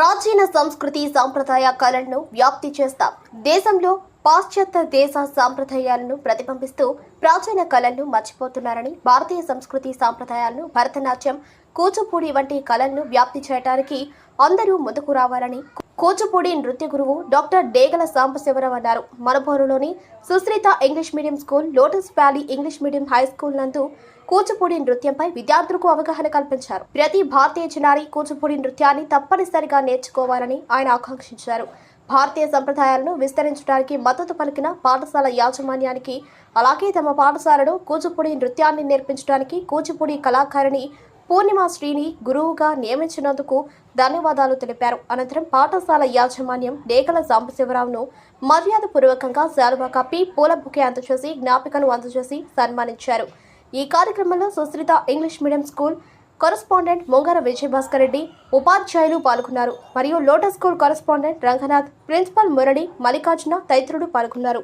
ప్రాచీన సంస్కృతి సాంప్రదాయ కళలను వ్యాప్తి చేస్తాం దేశంలో పాశ్చాత్య దేశ సాంప్రదాయాలను ప్రతిబింబిస్తూ ప్రాచీన కళలను మర్చిపోతున్నారని భారతీయ సంస్కృతి సాంప్రదాయాలను భరతనాట్యం కూచిపూడి వంటి కళలను వ్యాప్తి చేయడానికి అందరూ ముందుకు రావాలని కూచిపూడి నృత్య గురువు డాక్టర్ డేగల సాంబశివరావు అన్నారు. మరపూరులోని Sushrita English medium school Lotus Valley English medium high school నందు కూచిపూడి నృత్యంపై విద్యార్థులకు అవగాహన కల్పించారు. ప్రతి భారతీయ చిన్నారి కూచిపూడి నృత్యాన్ని తప్పనిసరిగా నేర్చుకోవాలని ఆయన ఆకాంక్షించారు. భారతీయ సంప్రదాయాలను విస్తరించడానికి మద్దతు పలికిన పాఠశాల యాజమాన్యానికి అలాగే తమ పాఠశాలలో కూచిపూడి నృత్యాన్ని నేర్పించడానికి కూచిపూడి కళాకారిణి పూర్ణిమ శ్రీని గురువుగా నియమించినందుకు ధన్యవాదాలు తెలిపారు. అనంతరం పాఠశాల యాజమాన్యం డేగల సాంబశివరావును మర్యాదపూర్వకంగా శాలువా కప్పి పూల బుకే అందజేసి జ్ఞాపికను అందజేసి సన్మానించారు. ఈ కార్యక్రమంలో Sushrita English medium school correspondent Mungara Vijayabhaskar Reddy ఉపాధ్యాయులు పాల్గొన్నారు. మరియు Lotus school correspondent Ranganath principal Murali Mallikarjuna తదితరులు పాల్గొన్నారు.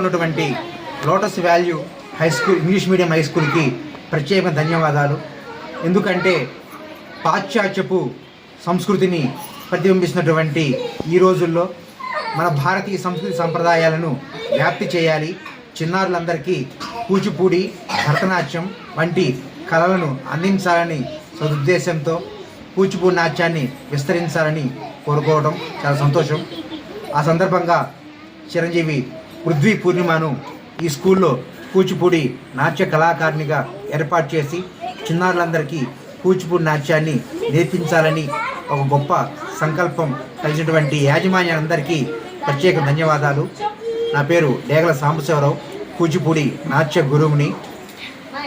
ఉన్నటువంటి Lotus value high school English medium high స్కూల్కి ప్రత్యేక ధన్యవాదాలు. ఎందుకంటే పాశ్చాత్యపు సంస్కృతిని ప్రతిబింబిస్తున్నటువంటి ఈ రోజుల్లో మన భారతీయ సంస్కృతి సంప్రదాయాలను వ్యాప్తి చేయాలి. చిన్నారులందరికీ కూచిపూడి భరతనాట్యం వంటి కళలను అందించాలని సదుద్దేశంతో కూచిపూడి నాట్యాన్ని విస్తరించాలని కోరుకోవడం చాలా సంతోషం. ఆ సందర్భంగా చిరంజీవి పృథ్వీ పూర్ణిమను ఈ స్కూల్లో కూచిపూడి నాట్య కళాకారిణిగా ఏర్పాటు చేసి చిన్నారులందరికీ కూచిపూడి నాట్యాన్ని నేర్పించాలని ఒక గొప్ప సంకల్పం కలిగినటువంటి యాజమాన్యాలందరికీ ప్రత్యేక ధన్యవాదాలు. నా పేరు డేగల సాంబశివరావు కూచిపూడి నాట్య గురువుని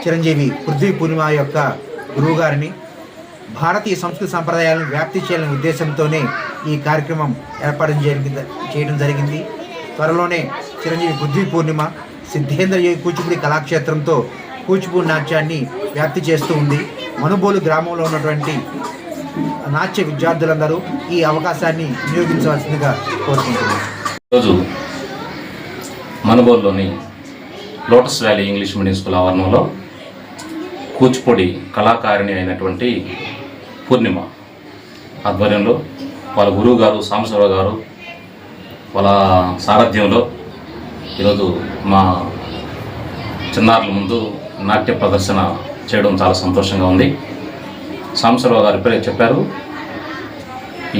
చిరంజీవి పృథ్వీ పూర్ణిమ యొక్క గురువుగారిని. భారతీయ సంస్కృతి సంప్రదాయాలను వ్యాప్తి చేయాలనే ఉద్దేశంతోనే ఈ కార్యక్రమం ఏర్పాటు జరిగింది చేయడం జరిగింది. త్వరలోనే చిరంజీవి పృథ్వీ పూర్ణిమ సిద్ధేంద్ర కూచిపూడి కళాక్షేత్రంతో కూచిపూడి నాట్యాన్ని వ్యాప్తి చేస్తూ ఉంది. మనుబోలు గ్రామంలో ఉన్నటువంటి నాట్య విద్యార్థులందరూ ఈ అవకాశాన్ని వినియోగించవలసిందిగా కోరుకుంటున్నాను. ఈరోజు మనుబోలులోని Lotus Valley English medium school ఆవరణంలో కూచిపూడి కళాకారిణి అయినటువంటి పూర్ణిమ ఆధ్వర్యంలో వాళ్ళ గురువు గారు సాంబశివరావు గారు వాళ్ళ సారథ్యంలో ఈరోజు మా చిన్నారుల ముందు నాట్య ప్రదర్శన చేయడం చాలా సంతోషంగా ఉంది. సాంబశివరావు గారు ఇప్పుడే చెప్పారు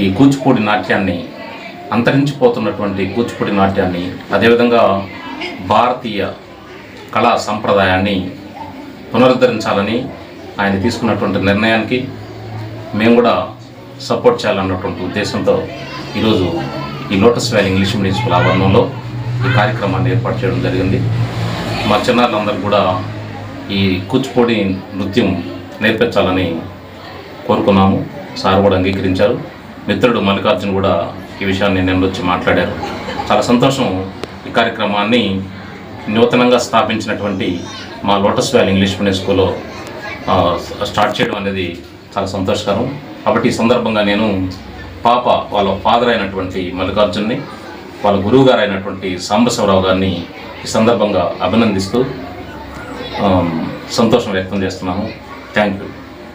ఈ కూచిపూడి నాట్యాన్ని అంతరించిపోతున్నటువంటి కూచిపూడి నాట్యాన్ని అదేవిధంగా భారతీయ కళా సంప్రదాయాన్ని పునరుద్ధరించాలని ఆయన తీసుకున్నటువంటి నిర్ణయానికి మేము కూడా సపోర్ట్ చేయాలన్నటువంటి ఉద్దేశంతో ఈరోజు ఈ Lotus Valley English medium school ఆవరణంలో ఈ కార్యక్రమాన్ని ఏర్పాటు చేయడం జరిగింది. మా చిన్నారులందరూ కూడా ఈ కూచిపూడి నృత్యం నేర్పించాలని కోరుకున్నాము. సార్ కూడా అంగీకరించారు. మిత్రుడు మల్లికార్జున్ కూడా ఈ విషయాన్ని నేను వచ్చి మాట్లాడారు. చాలా సంతోషం ఈ కార్యక్రమాన్ని నూతనంగా స్థాపించినటువంటి మా లోటస్ వ్యాలీ ఇంగ్లీష్ మీడియం స్కూల్లో స్టార్ట్ చేయడం అనేది చాలా సంతోషకరం. కాబట్టి ఈ సందర్భంగా నేను పాప వాళ్ళ ఫాదర్ అయినటువంటి మల్లికార్జున్ని వాళ్ళ గురువు గారు అయినటువంటి సాంబశివరావు గారిని ఈ సందర్భంగా అభినందిస్తూ Um, సంతోషం వ్యక్తం చేస్తున్నాము. Thank you